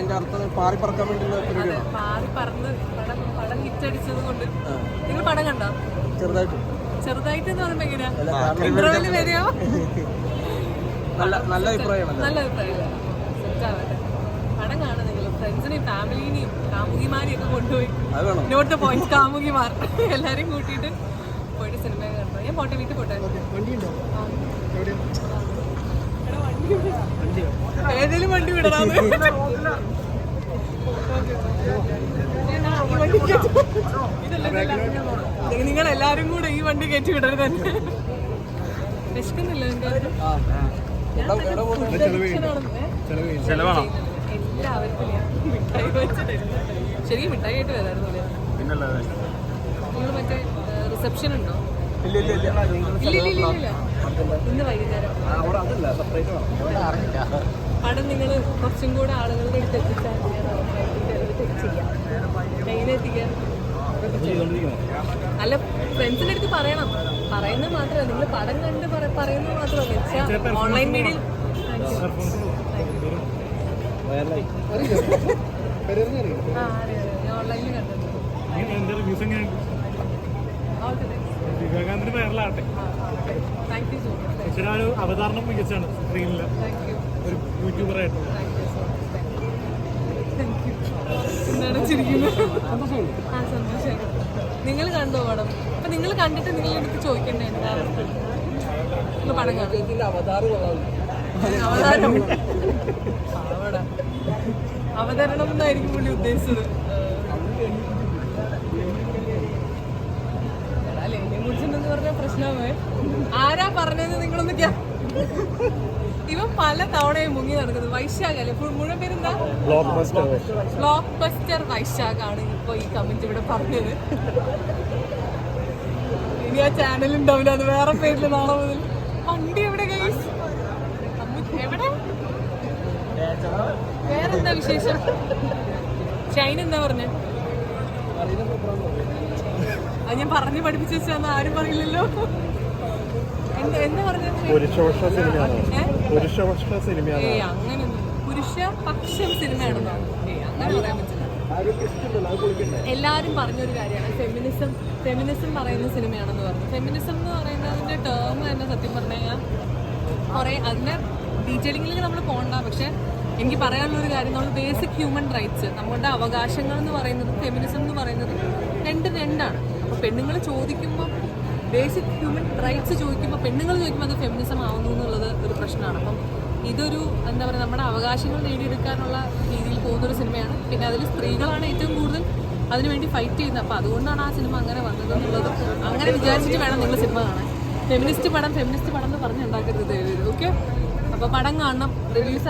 അതിന്റെ അർത്ഥം പാറി പറക്കാൻ വേണ്ടിയുള്ള അതെ പരിപാടിയാണ്? പാറി പറന്ന് പടം പടം ഹിറ്റടിച്ചത് കൊണ്ട്. നിങ്ങൾ പടം കണ്ടോ? ചെറുതായിട്ട്. ചെറുതായിട്ട് എന്ന് പറയുമ്പോ എങ്ങനെയാ? വരെയോ? നല്ല നല്ല അഭിപ്രായമാണ്. നല്ല അഭിപ്രായം പടം കാണും നിങ്ങൾ. ഫ്രണ്ട്സിനെയും ഫാമിലിനെയും കാമുകിമാരെയും ഒക്കെ കൊണ്ടുപോയി. നോട്ട് ദ പോയിന്റ് കാമുകിമാർ. എല്ലാരും കൂട്ടിയിട്ട് പോയിട്ട് സിനിമ കണ്ടു? ഞാൻ പോട്ടെ വീട്ടിൽ പോട്ടെ. എടാ, വണ്ടി വിടണം ഏതേലും വണ്ടി വിടണത് നിങ്ങൾ എല്ലാരും കൂടെ ഈ വണ്ടി കയറ്റി വിടരുത് തന്നെ. വിശക്കുന്നില്ല ചെലവാണോ? എല്ലാവർക്കും മിഠായി വെച്ചിട്ട് ശരിക്കും മിഠായി ആയിട്ട് വരാറുന്നില്ല മറ്റേ റിസപ്ഷൻ ഉണ്ടോ? ഇല്ല ഇല്ല ഇല്ല. ഇന്ന് വൈകുന്നേരം. അവിടെ അതല്ല സെപ്പറേറ്റ് വേണം പടം നിങ്ങൾ കുറച്ചും കൂടെ ആളുകളുടെ അടുത്ത് എത്തിച്ചാൽ ചെയ്യാം. എങ്ങനെ എത്തിക്കാൻ അല്ല ഫ്രണ്ട്സിന്റെ അടുത്ത് പറയണം. പറയുന്നത് മാത്രമല്ല നിങ്ങൾ പടം കണ്ട് പറ- പറയുന്നത് മാത്രമല്ല വെച്ചാൽ ഓൺലൈൻ മീഡിയയിൽ ഓൺലൈനിൽ കണ്ടിട്ടുണ്ട്. വൈറലാകട്ടെ ഒരു അവതാരണം മികച്ചാണ് സ്ക്രീനിൽ ഒരു യൂട്യൂബറായിട്ട് thank you so much thank you എന്താണ് ചിരിക്കുന്നത്? നിങ്ങൾ കണ്ടോ പടം? അപ്പൊ നിങ്ങൾ കണ്ടിട്ട് നിങ്ങൾ എടുത്ത് ചോദിക്കണ്ടേ എന്താ പടം അവതാരം അവതരണം എന്നായിരിക്കും പുള്ളി ഉദ്ദേശിച്ചത് അല്ലേ കുറിച്ചെന്ന് പറഞ്ഞ പ്രശ്നമേ ആരാ പറഞ്ഞത് നിങ്ങളൊന്ന് ഇവൻ പല തവണയും മുങ്ങി നടക്കുന്നത് വൈശാഖ് അല്ലേ മുഴുവൻ പേരെന്താ? Blockbuster blockbuster Vaishakh ആണ് ഇപ്പൊ ഈ കമന്റ് ഇവിടെ പറഞ്ഞത്. ഇനി ആ ചാനൽ ഉണ്ടാവില്ല അത് വേറെ പേരിൽ നാളെ മുതൽ. വണ്ടി എവിടെ കൈസ് എവിടെ? വേറെന്താ വിശേഷം? ഷൈൻ എന്താ പറഞ്ഞ? അത് ഞാൻ പറഞ്ഞു പഠിപ്പിച്ചു വെച്ചാന്ന് ആരും പറയില്ലല്ലോ. എന്താ എന്താ പറഞ്ഞത്? പുരുഷപക്ഷ സിനിമയാണ്? പുരുഷപക്ഷ സിനിമയാണ്? ഏയ് അങ്ങനൊന്നും പുരുഷ പക്ഷം സിനിമയാണെന്നോ ഏയ് അങ്ങനെ പറയാൻ പറ്റില്ല. എല്ലാവരും പറഞ്ഞൊരു കാര്യമാണ്. ഫെമിനിസം ഫെമിനിസം പറയുന്ന സിനിമയാണെന്ന് പറഞ്ഞു. ഫെമിനിസം എന്ന് പറയുന്നതിന്റെ ടേം തന്നെ സത്യം പറഞ്ഞു കഴിഞ്ഞാൽ കുറേ അതിന്റെ ഡീറ്റെയിലിംഗിലേക്ക് നമ്മൾ പോകണ്ട പക്ഷെ എനിക്ക് പറയാനുള്ള ഒരു കാര്യം നമ്മൾ ബേസിക് ഹ്യൂമൻ റൈറ്റ്സ് നമ്മളുടെ അവകാശങ്ങൾ എന്ന് പറയുന്നത് ഫെമിനിസം എന്ന് പറയുന്നത് രണ്ട് രണ്ടാണ്. അപ്പോൾ പെണ്ണുങ്ങൾ ചോദിക്കുമ്പോൾ ബേസിക് ഹ്യൂമൻ റൈറ്റ്സ് ചോദിക്കുമ്പോൾ പെണ്ണുങ്ങൾ ചോദിക്കുമ്പോൾ അത് ഫെമിനിസം ആവുന്നു എന്നുള്ളത് ഒരു പ്രശ്നമാണ്. അപ്പം ഇതൊരു എന്താ പറയുക നമ്മുടെ അവകാശങ്ങൾ നേടിയെടുക്കാനുള്ള രീതിയിൽ പോകുന്ന ഒരു സിനിമയാണ്. പിന്നെ അതിൽ സ്ത്രീകളാണ് ഏറ്റവും കൂടുതൽ അതിനുവേണ്ടി ഫൈറ്റ് ചെയ്യുന്നത്. അപ്പോൾ അതുകൊണ്ടാണ് ആ സിനിമ അങ്ങനെ വന്നത് എന്നുള്ളത് അങ്ങനെ വിചാരിച്ചിട്ട് വേണം നിങ്ങൾ സിനിമ കാണാൻ. ഫെമിനിസ്റ്റ് പടം ഫെമിനിസ്റ്റ് പടം എന്ന് പറഞ്ഞുണ്ടാക്കരുത് ഓക്കെ അപ്പോൾ പടം കാണണം റിവ്യൂസ്